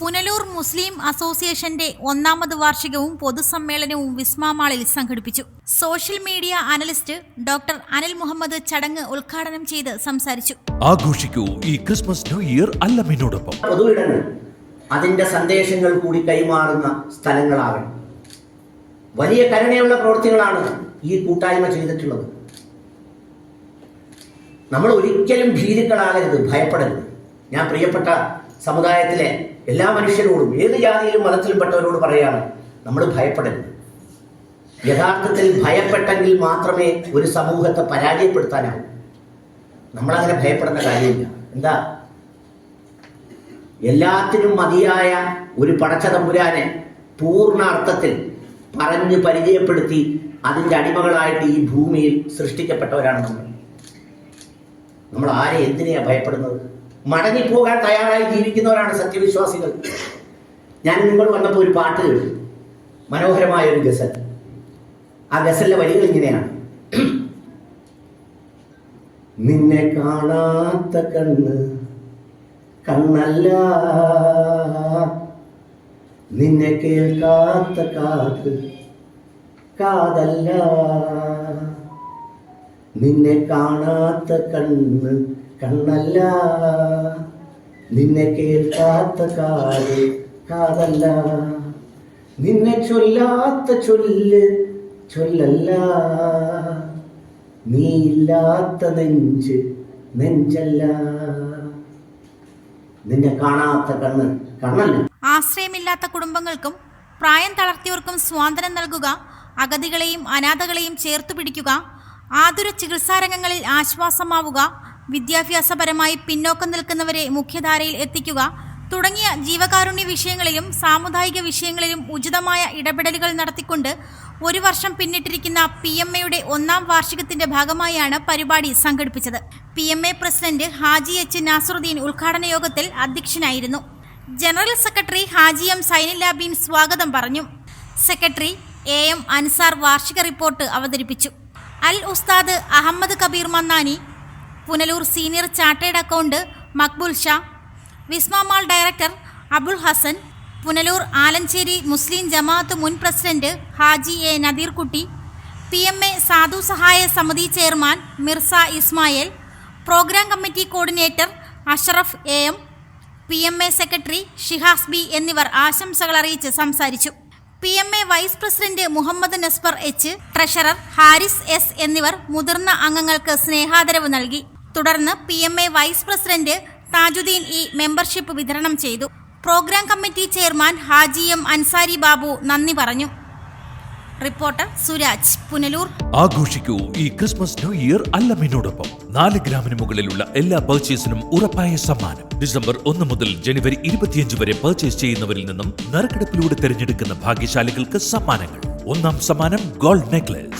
പുനലൂർ മുസ്ലിം അസോസിയേഷന്റെ ഒന്നാമത് വാർഷികവും പൊതുസമ്മേളനവും വിസ്മാമാളിൽ സംഘടിപ്പിച്ചു. Social media analyst doctor Anil Muhammad ചടങ്ങ് ഉദ്ഘാടനം ചെയ്ത് സംസാരിച്ചു. ആഘോഷിക്കൂ ഈ ക്രിസ്മസ് ന്യൂ ഇയർ അല്ലമിനോടൊപ്പം. പൊതുവിടങ്ങൾ അതിന്റെ അതിന്റെ സന്ദേശങ്ങൾ കൂടി കൈമാറുന്ന സ്ഥലങ്ങളാകണം. വലിയ കരുണയുള്ള പ്രവൃത്തികളാണ് ഈ കൂട്ടായ്മ ചെയ്തിട്ടുള്ളത്. നമ്മൾ ഒരിക്കലും ഭീരുക്കളാകരുത് ഭയപ്പെടരുത്. ഞാൻ പ്രിയപ്പെട്ട സമുദായത്തിലെ എല്ലാ മനുഷ്യരോടും ഏത് ജാതിയിലും മതത്തിലും പെട്ടവരോട് പറയാണ് നമ്മൾ ഭയപ്പെടരുത്. യഥാർത്ഥത്തിൽ ഭയപ്പെട്ടെങ്കിൽ മാത്രമേ ഒരു സമൂഹത്തെ പരാജയപ്പെടുത്താനാവൂ. നമ്മളങ്ങനെ ഭയപ്പെടുന്ന കാര്യമില്ല. എന്താ? എല്ലാത്തിനും മതിയായ ഒരു പടച്ചതമ്പുരാനെ പൂർണ അർത്ഥത്തിൽ പറഞ്ഞ് പരിചയപ്പെടുത്തി അതിന്റെ അടിമകളായിട്ട് ഈ ഭൂമിയിൽ സൃഷ്ടിക്കപ്പെട്ടവരാണ് നമ്മൾ. നമ്മൾ ആരെ എന്തിനെയാണ് ഭയപ്പെടുന്നത്? മടങ്ങിപ്പോകാൻ തയ്യാറായി ജീവിക്കുന്നവരാണ് സത്യവിശ്വാസികൾ. ഞാൻ നിങ്ങൾ വന്നപ്പോൾ ഒരു പാട്ട് കേട്ടു. മനോഹരമായ ഒരു ഗസൽ. ആ ഗസലിലെ വരികൾ ഇങ്ങനെയാണ്. നിന്നെ കാണാത്ത കണ്ണ് കണ്ണല്ല. നിന്നെ കേൾക്കാത്ത കാത് കാതല്ല. നിന്നെ കാണാത്ത കണ്ണ് കണ്ണല്ല. നിന്നെ കേൾക്കാത്ത കാൽ കാതല്ല. നിന്നെ ചൊല്ലാത്ത ചൊല്ല് ചൊല്ലല്ല. നീ ഇല്ലാത്ത നെഞ്ച് നെഞ്ചല്ല. നിന്നെ കാണാത്ത കണ്ണ് കണ്ണല്ല. ആശ്രയമില്ലാത്ത കുടുംബങ്ങൾക്കും പ്രായം തളർത്തിയവർക്കും സ്വാതന്ത്ര്യം നൽകുക അഗതികളെയും അനാഥകളെയും ചേർത്തു പിടിക്കുക ആതുര ചികിത്സാരംഗങ്ങളിൽ ആശ്വാസമാവുക വിദ്യാഭ്യാസപരമായി പിന്നോക്കം നിൽക്കുന്നവരെ മുഖ്യധാരയിൽ എത്തിക്കുക തുടങ്ങിയ ജീവകാരുണ്യ വിഷയങ്ങളിലും സാമുദായിക വിഷയങ്ങളിലും ഉചിതമായ ഇടപെടലുകൾ നടത്തിക്കൊണ്ട് ഒരു വർഷം പിന്നിട്ടിരിക്കുന്ന പി എം എയുടെ ഒന്നാം വാർഷികത്തിന്റെ ഭാഗമായാണ് പരിപാടി സംഘടിപ്പിച്ചത്. P M A president Haji H Nasaruddin ഉദ്ഘാടന യോഗത്തിൽ അധ്യക്ഷനായിരുന്നു. General secretary Haji M Sainilabeen സ്വാഗതം പറഞ്ഞു. സെക്രട്ടറി എ എം അൻസാർ വാർഷിക റിപ്പോർട്ട് അവതരിപ്പിച്ചു. Al Ustad Ahammed Kabeer Mannani Punalur senior chartered account Maqbool Shah Vismamall director Abul Hasan Punalur Alanchery Muslim Jamaath മുൻ president Haji A Nadeerkutty P M A Sadhu Sahaya Samithi chairman Mirza Ismail programme committee coordinator Ashraf A M P M A secretary Shihas B എന്നിവർ ആശംസകൾ അറിയിച്ച് സംസാരിച്ചു. P M A vice president Muhammad Nasbar H treasurer Haris S എന്നിവർ മുതിർന്ന അംഗങ്ങൾക്ക് സ്നേഹാദരവ് നൽകി. തുടർന്ന് P M A vice president Thajudheen E membership വിതരണം ചെയ്തു. Programme committee chairman Haji M Ansari Babu നന്ദി പറഞ്ഞു. റിപ്പോർട്ടർ സുരാജ് പുനലൂർ. ആഘോഷിക്കൂ ഈ ക്രിസ്മസ് ന്യൂ ഇയർ അല്ലമ്മിനോടൊപ്പം നാല് ഗ്രാമിന് മുകളിലുള്ള എല്ലാ പർച്ചേസിനും ഉറപ്പായ സമ്മാനം. ഡിസംബർ ഒന്ന് മുതൽ ജനുവരി ഇരുപത്തിയഞ്ച് വരെ പർച്ചേസ് ചെയ്യുന്നവരിൽ നിന്നും നറുക്കെടുപ്പിലൂടെ തിരഞ്ഞെടുക്കുന്ന ഭാഗ്യശാലികൾക്ക് സമ്മാനങ്ങൾ. ഒന്നാം സമ്മാനം ഗോൾഡ് നെക്ലേസ്.